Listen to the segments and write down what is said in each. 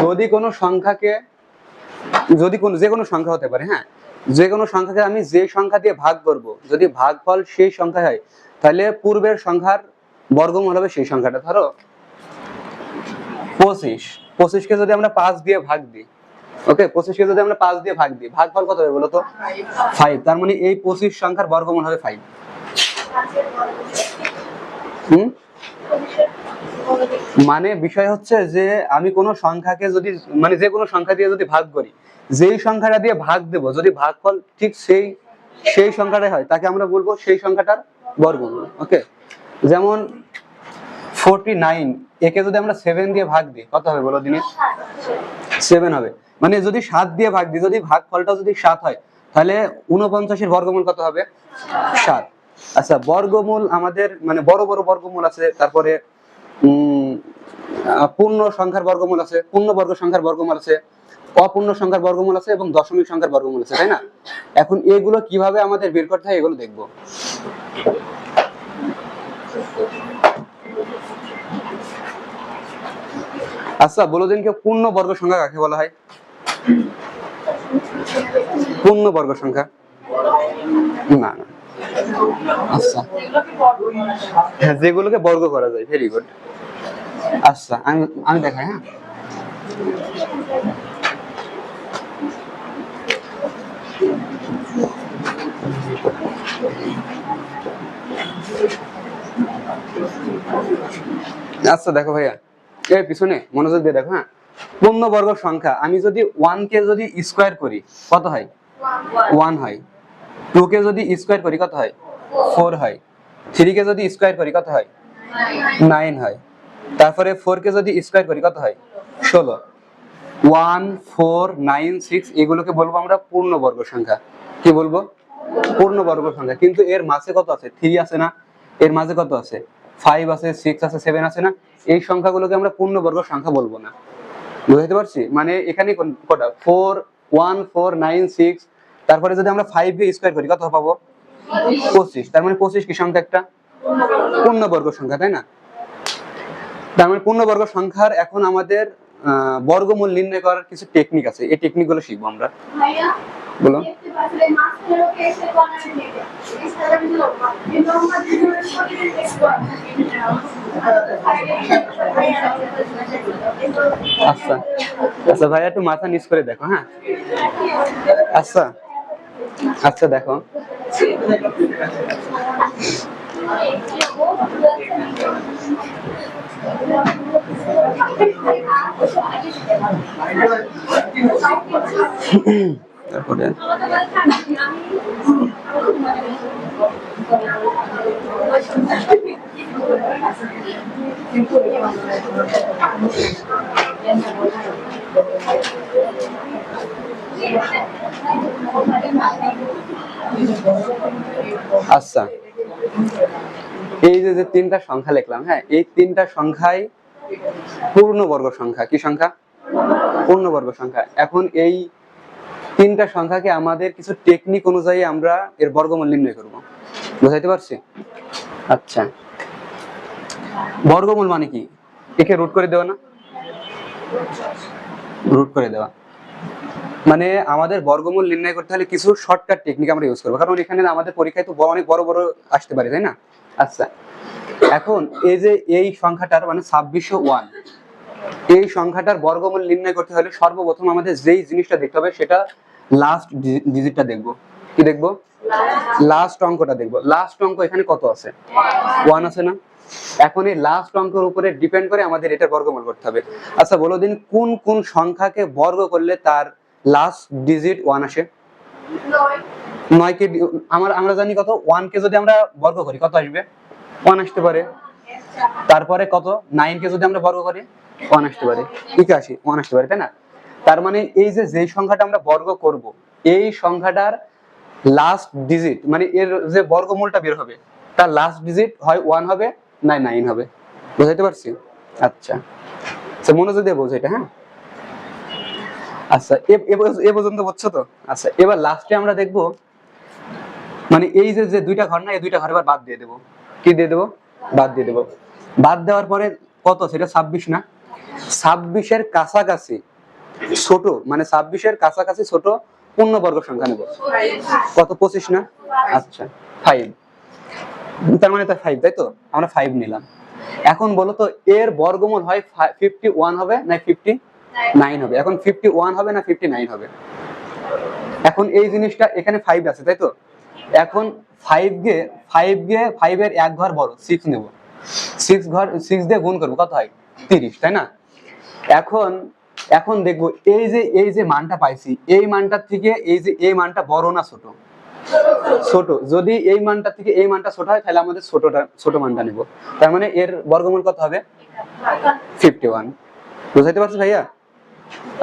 যদি কোনো সংখ্যাকে, যদি কোনো, যে কোনো সংখ্যা হতে পারে হ্যাঁ? যে কোনো সংখ্যাকে আমি যে সংখ্যা দিয়ে ভাগ করব, যদি ভাগফল সেই সংখ্যা হয়, তাহলে পূর্বের সংখ্যার বর্গমূল হবে সেই সংখ্যাটা। ধরো, পঁচিশ। পঁচিশকে যদি আমরা পাঁচ দিয়ে ভাগ দিই, ওকে? পঁচিশকে যদি আমরা পাঁচ দিয়ে ভাগ দিই, ভাগফল কত হবে বলো তো? ফাইভ তার মানে এই পঁচিশ সংখ্যার বর্গমূল হবে ফাইভ হুম? মানে বিষয় হচ্ছে যে আমি কোনো সংখ্যাকে যদি মানে যে কোনো সংখ্যা দিয়ে যদি ভাগ করি, যেই সংখ্যাটা দিয়ে ভাগ দেব, যদি ভাগফল ঠিক সেই সেই সংখ্যাটাই হয়, তাকে আমরা বলব সেই সংখ্যাটার বর্গমূল ওকে যেমন ফোরটি নাইন একে যদি আমরা সেভেন দিয়ে ভাগ দিই, কত হবে বলো দিনে? সেভেন হবে। মানে যদি সাত দিয়ে ভাগ দিই, যদি ভাগফলটা যদি সাত হয়, তাহলে উনপঞ্চাশের বর্গমূল কত হবে? সাত। আচ্ছা বর্গমূল আমাদের মানে বড় বড় বর্গমূল আছে, তারপরে পূর্ণ সংখ্যার বর্গমূল আছে, পূর্ণ বর্গ সংখ্যার বর্গমূল আছে, অপূর্ণ সংখ্যার বর্গমূল আছে এবং দশমিক সংখ্যার বর্গমূল আছে, তাই না? এখন এগুলো কীভাবে আমাদের বের করতে হয় এগুলো দেখব। আচ্ছা বলো দিন কেউ পূর্ণ বর্গ সংখ্যা কাকে বলা হয়? পূর্ণ বর্গ সংখ্যা? না না। আচ্ছা। হ্যাঁ যেগুলোকে বর্গ করা যায় ভেরি গুড আচ্ছা আমি আমি দেখাই হ্যাঁ। আচ্ছা দেখো ভাইয়া। এর পিছনে মনোযোগ দিয়ে দেখো হ্যাঁ। পূর্ণ বর্গ সংখ্যা, আমি যদি ওয়ান কে যদি স্কোয়ার করি, কত হয়? ওয়ান হয়। টু কে যদি স্কোয়ার করি, কত হয়? ফোর হয়। থ্রি কে যদি স্কোয়ার করি, কত হয়? নাইন হয়। তারপরে ফোর কে যদি স্কোয়ার করি, কত হয়? ষোলো। ওয়ান ফোর নাইন সিক্স এগুলোকে বলব আমরা পূর্ণ বর্গ সংখ্যা। কি বলব? পূর্ণ বর্গ সংখ্যা। কিন্তু এর মাঝে কত আছে? থ্রি আছে না? এর মাঝে কত আছে? ফাইভ আছে সিক্স আছে সেভেন আছে না? এই সংখ্যাগুলোকে আমরা পূর্ণ বর্গ সংখ্যা বলব না। বুঝতে পারছি? মানে এখানে কটা four one four nine six তারপরে যদি আমরা ফাইভ কে স্কোয়ার করি, কত পাবো? পঁচিশ। তার মানে পঁচিশ কি সংখ্যা একটা? পূর্ণবর্গ সংখ্যা, তাই না? তার মানে পূর্ণবর্গ সংখ্যার এখন আমাদের বর্গমূল নির্ণয় করার কিছু টেকনিক আছে। এই টেকনিকগুলো শিখব আমরা। বলো আচ্ছা। আচ্ছা ভাইয়া একটু মাথা নিচ করে দেখো হ্যাঁ? আচ্ছা। আচ্ছা দেখো। তারপরে? আচ্ছা। এই যে যে তিনটা সংখ্যা লিখলাম হ্যাঁ এই তিনটা সংখ্যাই পূর্ণবর্গ সংখ্যা। কি সংখ্যা? পূর্ণবর্গ সংখ্যা। এখন এই তিনটা সংখ্যাকে আমাদের কিছু টেকনিক অনুযায়ী আমরা এর বর্গমূল নির্ণয় করব। বুঝাইতে পারছি? আচ্ছা। বর্গমূল মানে কি? একে রুট করে দেওয়া না? রুট করে দেওয়া। মানে আমাদের বর্গমূল নির্ণয় করতে হলে কিছু শর্টকাট টেকনিক আমরা ইউজ করব। কারণ এখানে আমাদের পরীক্ষায় তো অনেক বড় বড় আসতে পারে, তাই না? আচ্ছা এখন এই যে এই সংখ্যাটার মানে ছাব্বিশশো ওয়ান এই সংখ্যাটার বর্গমূল নির্ণয় করতে হলে সর্বপ্রথম আমাদের যেই জিনিসটা দেখতে হবে সেটা লাস্ট ডিজিটটা দেখব। কি দেখব? লাস্ট অঙ্কটা দেখব। লাস্ট অঙ্ক এখানে কত আছে? ওয়ান আছে না? এখন এই লাস্ট অঙ্কের উপরে ডিপেন্ড করে আমাদের এটা বর্গমূল করতে হবে। আচ্ছা বলো দিন, কোন কোন সংখ্যাকে বর্গ করলে তার লাস্ট ডিজিট ওয়ান আসে? নয়কে আমরা আমরা জানি কত? ওয়ান কে যদি আমরা বর্গ করি, কত আসবে? ওয়ান আসতে পারে। তারপরে কত? নাইন কে যদি আমরা বর্গ করি ওয়ান আসতে পারে। একাশি ওয়ান আসতে পারে, তাই না? তার মানে এই যে যেই সংখ্যাটা আমরা বর্গ করব, এই সংখ্যাটার লাস্ট ডিজিট মানে এর যে বর্গমূলটা বের হবে, তার লাস্ট ডিজিট হয় ওয়ান হবে, না নাইন হবে। বুঝাইতে পারছি? আচ্ছা। মনোযোগ দিয়ে বোঝো এটা হ্যাঁ? আচ্ছা এ- পর্যন্ত- বুঝছ তো? আচ্ছা এবার লাস্টে আমরা দেখব মানে এই যে যে দুইটা ঘর না, এই দুইটা ঘর বাদ দিয়ে দেবো। কি দিয়ে দেবো? বাদ দিয়ে দেবো। বাদ দেওয়ার পরে কত? সেটা ছাব্বিশ না? ছাব্বিশের কাছাকাছি ছোট মানে ছাব্বিশের কাছাকাছি ছোট পূর্ণবর্গ সংখ্যা নেব। কত? পঁচিশ না? আচ্ছা ফাইভ তার মানে তার ফাইভ তাই তো? আমরা ফাইভ নিলাম। এখন বলো তো, এর বর্গমূল হয় ফিফটি ওয়ান হবে না ফিফটি নাইন হবে? এখন ফিফটি ওয়ান হবে না ফিফটি নাইন হবে? এখন এই জিনিসটা এখানে ফাইভ আছে, তাই তো? এখন ফাইভ গে ফাইভ গে ফাইভের এক ঘর বড় সিক্স নেব। সিক্স ঘর সিক্স দিয়ে গুণ করব, কত হয়? তিরিশ, তাই না? এখন এখন দেখব, এই যে এই যে মানটা পাইছি, এই মানটার থেকে এই যে, এই মানটা বড় না ছোট? ছোট। যদি এই মানটা থেকে এই মানটা ছোট হয়, তাহলে আমাদের ছোটটা, ছোট মানটা নেব। তার মানে এর বর্গমূল কত হবে? ফিফটি ওয়ান বুঝাইতে পারছ ভাইয়া?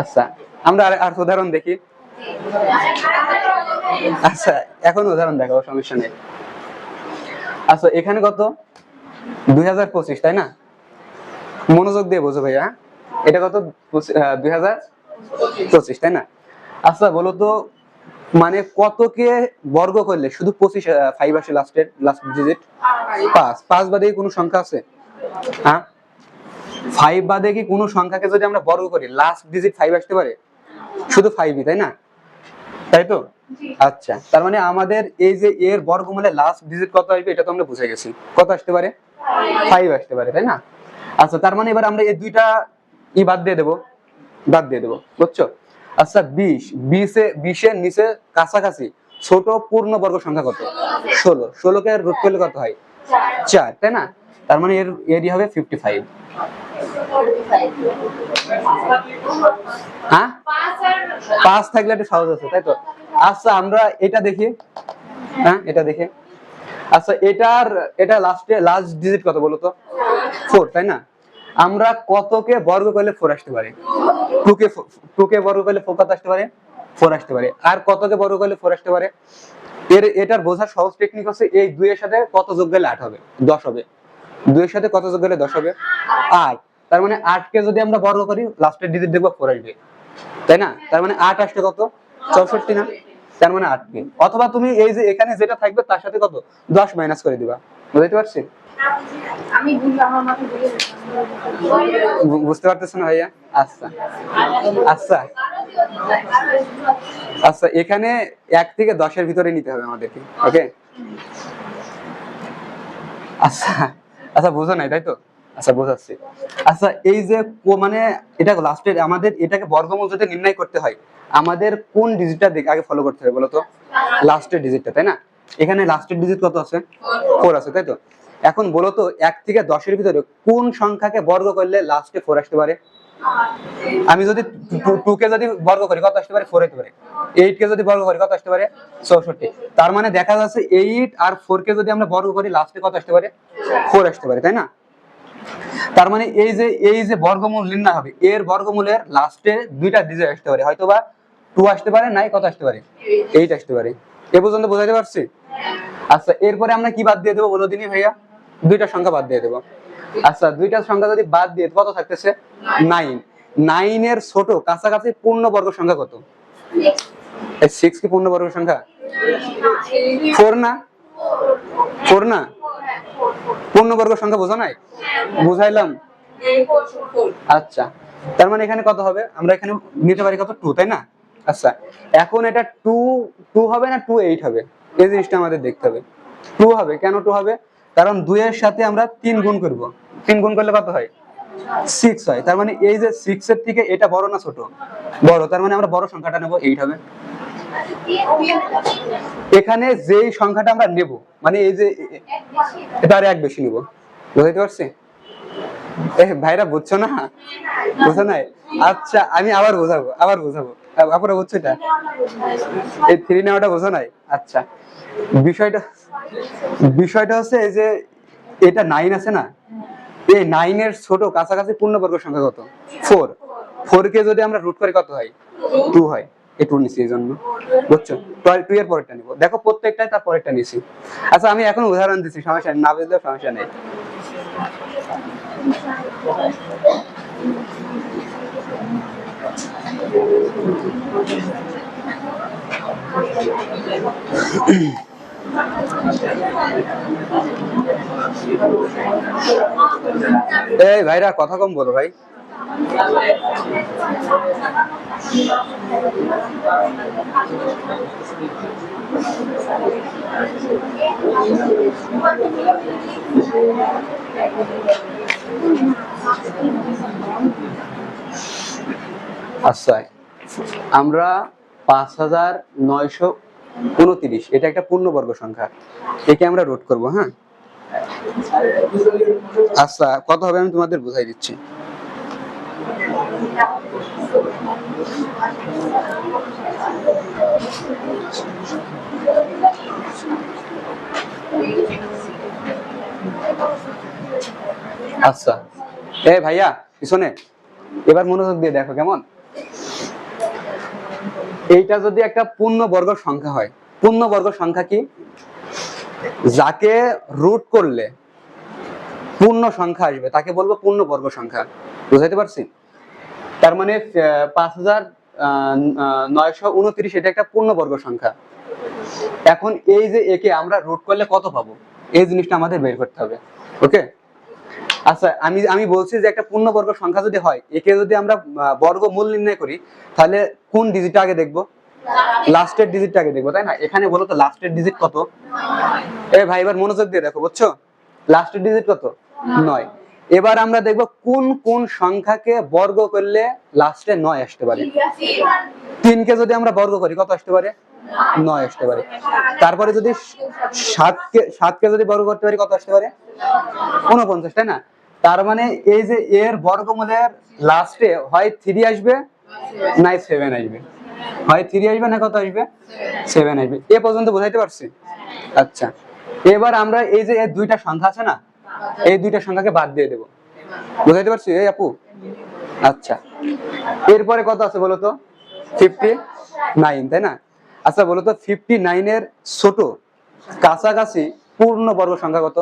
আচ্ছা আমরা আর উদাহরণ দেখি। আচ্ছা এখন উদাহরণ দেখাবো, সমস্যা নেই। আচ্ছা এখানে কত? দুই হাজার পঁচিশ, তাই না? মনোযোগ দিয়ে বোঝো ভাইয়া। এটা কত? দুই হাজার পঁচিশ, তাই না? আচ্ছা বলো তো মানে কতকে বর্গ করলে? শুধু পঁচিশ ফাইভ আসে লাস্টের লাস্ট ডিজিট পাঁচ। পাঁচ বাদে কোনো সংখ্যা আছে? হ্যাঁ? ফাইভ বাদে কি কোনো সংখ্যাকে যদি আমরা বর্গ করি লাস্ট ডিজিট ফাইভ আসতে পারে? শুধু ফাইভই তাই না? তাই তো? আচ্ছা তার মানে আমাদের এই যে এর বর্গমূলে লাস্ট ডিজিট কত আসবে এটা তো আমরা বুঝে গেছি। কত আসতে পারে? ফাইভ আসতে পারে তাই না? আচ্ছা তার মানে এবার আমরা এই দুইটা ই বাদ দিয়ে দেবো। বাদ দিয়ে দেবো বুঝছ? আচ্ছা বিশ। বিশে বিশের নিচে কাছাকাছি ছোট পূর্ণ বর্গ সংখ্যা কত? ষোলো। ষোলোকে রোধ করলে কত হয়? চার তাই না? তার মানে এর এরই হবে ফিফটি ফাইভ হ্যাঁ? পাঁচ থাকলে একটু সহজ আছে, তাই তো? আচ্ছা আমরা এটা দেখি। হ্যাঁ এটা দেখি। আচ্ছা এটার, এটা লাস্টে লাস্ট ডিজিট কত বলো তো? ফোর তাই না? আমরা কতকে বর্গ করলে ফোর আসতে পারে? টুকে টুকে বর্গ করলে ফোর কত আসতে পারে? ফোর আসতে পারে। আর কতকে বর্গ করলে ফোর আসতে পারে? এর, এটার বোঝার সহজ টেকনিক হচ্ছে এই দুইয়ের সাথে কত যোগ গেলে আট হবে? দশ হবে। দুইয়ের সাথে কত যোগ গেলে দশ হবে? আট। তার মানে আটকে যদি আমরা বর্গ করি লাস্টের ডিজিট দেখব ফোর আসবে। তাই না? তার মানে আট আসলে কত? চৌষট্টি না? তার মানে আটকে অথবা তুমি এই যে এখানে যেটা থাকবে তার সাথে কত? দশ মাইনাস করে দিবা। বুঝতে পারছি? বুঝতে পারতেছো না ভাইয়া? আচ্ছা। আচ্ছা। আচ্ছা এখানে এক থেকে দশের ভিতরে নিতে হবে আমাদেরকে ওকে আচ্ছা। আচ্ছা বোঝো নাই তাই তো? আচ্ছা বোঝাচ্ছি। আচ্ছা এই যে মানে এটা লাস্টের আমাদের এটাকে বর্গমূল যদি নির্ণয় করতে হয়, আমাদের কোন ডিজিটটা দিকে আগে ফলো করতে হবে বলো তো লাস্টের ডিজিটটা তাই না? এখানে লাস্টের ডিজিট কত আছে? ফোর আছে, তাই তো? এখন বলো তো এক থেকে দশের ভিতরে কোন সংখ্যাকে বর্গ করলে লাস্টে ফোর আসতে পারে? আমি যদি টু কে যদি বর্গ করি, কত আসতে পারে? ফোর হতে পারে। এইট কে যদি বর্গ করি, কত আসতে পারে? চৌষট্টি। তার মানে দেখা যাচ্ছে এইট আর ফোর কে যদি আমরা বর্গ করি লাস্টে কত আসতে পারে? ফোর আসতে পারে, তাই না? তার মানে এই যে এই যে বর্গমূল নির্ণয় হবে, এর বর্গমূলের লাস্টে দুইটা ডিজিট আসতে পারে হয়তো বা টু আসতে পারে, নাই, কত আসতে পারে? এইট আসতে পারে। এ পর্যন্ত বোঝাতে পারছি? আচ্ছা এরপরে আমরা কি বাদ দিয়ে দেবো বলো দিনই ভাইয়া? দুইটা সংখ্যা বাদ দিয়ে দেবো। আচ্ছা দুইটা সংখ্যা যদি বাদ দিয়ে, কত থাকতেছে? নাইন নাইনের ছোট, কাছাকাছি পূর্ণ বর্গ সংখ্যা কত? সিক্স কি পূর্ণ বর্গ সংখ্যা? ফোর না? ফোর না? পূর্ণ বর্গ সংখ্যা বোঝা নাই? বুঝাইলাম। আচ্ছা। তার মানে এখানে কত হবে? আমরা এখানে নিতে পারি কত? টু তাই না? আচ্ছা। এখন এটা টু টু হবে না টু এইট হবে? এই জিনিসটা আমাদের দেখতে হবে। টু হবে। কেন টু হবে? কারণ দুইয়ের সাথে আমরা তিন গুণ করব। তিন গুণ করলে কত হয়? সিক্স হয়। তার মানে এই যে সিক্স এর থেকে এটা বড় না ছোট? বড়। তার মানে আমরা বড় সংখ্যাটা নেব এইট হবে। এখানে যেই সংখ্যাটা আমরা নেব মানে এই যে এটা আর এক বেশি নেব। বুঝতে পারছি? ভাইরা বুঝছ না? বুঝছ না আচ্ছা আমি আবার বোঝাবো আবার বোঝাবো। আপনারা বুঝছ এটা? এই থ্রি নেওয়াটা বোঝো নাই? আচ্ছা। বিষয়টা বিষয়টা হচ্ছে এই যে এটা নাইন আছে না? এই নাইনের ছোট কাছাকাছি পূর্ণবর্গ সংখ্যা কত? ফোর ফোর কে যদি আমরা রুট করি, কত হয়? টু হয়। এই টু নিছি এই জন্য বুঝছ টু এর পরেরটা নিবো। দেখো প্রত্যেকটাই তার পরেরটা নিছি। আচ্ছা আমি এখন উদাহরণ দিচ্ছি সমস্যা নেই। না বুঝলেও সমস্যা নেই। এই ভাইরা, কথা কম বলো ভাই। আচ্ছা আমরা পাঁচ হাজার নয়শো উনত্রিশ, এটা একটা পূর্ণবর্গ সংখ্যা, একে আমরা রোড করব হ্যাঁ? আচ্ছা কত হবে আমি তোমাদের বুঝাই দিচ্ছি। আচ্ছা। এ ভাইয়া, পিছনে। এবার মনোযোগ দিয়ে দেখো কেমন? এইটা যদি একটা পূর্ণবর্গ সংখ্যা হয়, পূর্ণবর্গ সংখ্যা কি? যাকে রুট করলে পূর্ণ সংখ্যা আসবে, তাকে বলব পূর্ণবর্গ সংখ্যা। বুঝাইতে পারছি? তার মানে পাঁচ হাজার নয়শো উনত্রিশ এটা একটা পূর্ণবর্গ সংখ্যা। এখন এই যে একে আমরা রুট করলে কত পাবো? এই জিনিসটা আমাদের বের করতে হবে। ওকে আচ্ছা আমি আমি বলছি যে একটা পূর্ণবর্গ সংখ্যা যদি হয় একে যদি আমরা আহ, বর্গমূল নির্ণয় করি তাহলে কোন ডিজিটটা আগে দেখব? লাস্টের ডিজিটটা আগে দেখব তাই না? এখানে বলো তো লাস্টের ডিজিট কত? এ ভাই এবার মনোযোগ দিয়ে দেখো বুঝছ? লাস্টের ডিজিট কত? নয়। এবার আমরা দেখব কোন কোন সংখ্যাকে বর্গ করলে লাস্টে নয় আসতে পারে। তিনকে যদি আমরা বর্গ করি, কত আসতে পারে? নয় আসতে পারে। তারপরে যদি সাতকে সাতকে যদি বর্গ করতে পারি, কত আসতে পারে? উনপঞ্চাশ তাই না? তার মানে এই যে এর বর্গমূলের লাস্টে হয় থ্রি আসবে, নাই সেভেন আসবে। হয় থ্রি আসবে, না কত আসবে? সেভেন আসবে। এ পর্যন্ত বোঝাইতে পারছি? আচ্ছা। এবার আমরা এই যে এর দুইটা সংখ্যা আছে না এই দুইটা সংখ্যাকে বাদ দিয়ে দেবো। বুঝাইতে পারছি? এই আপু? আচ্ছা। এরপরে কত আছে বলো তো? ফিফটি নাইন তাই না? আচ্ছা বলো তো ফিফটি নাইনের ছোট কাছাকাছি পূর্ণ বর্গ সংখ্যা কত?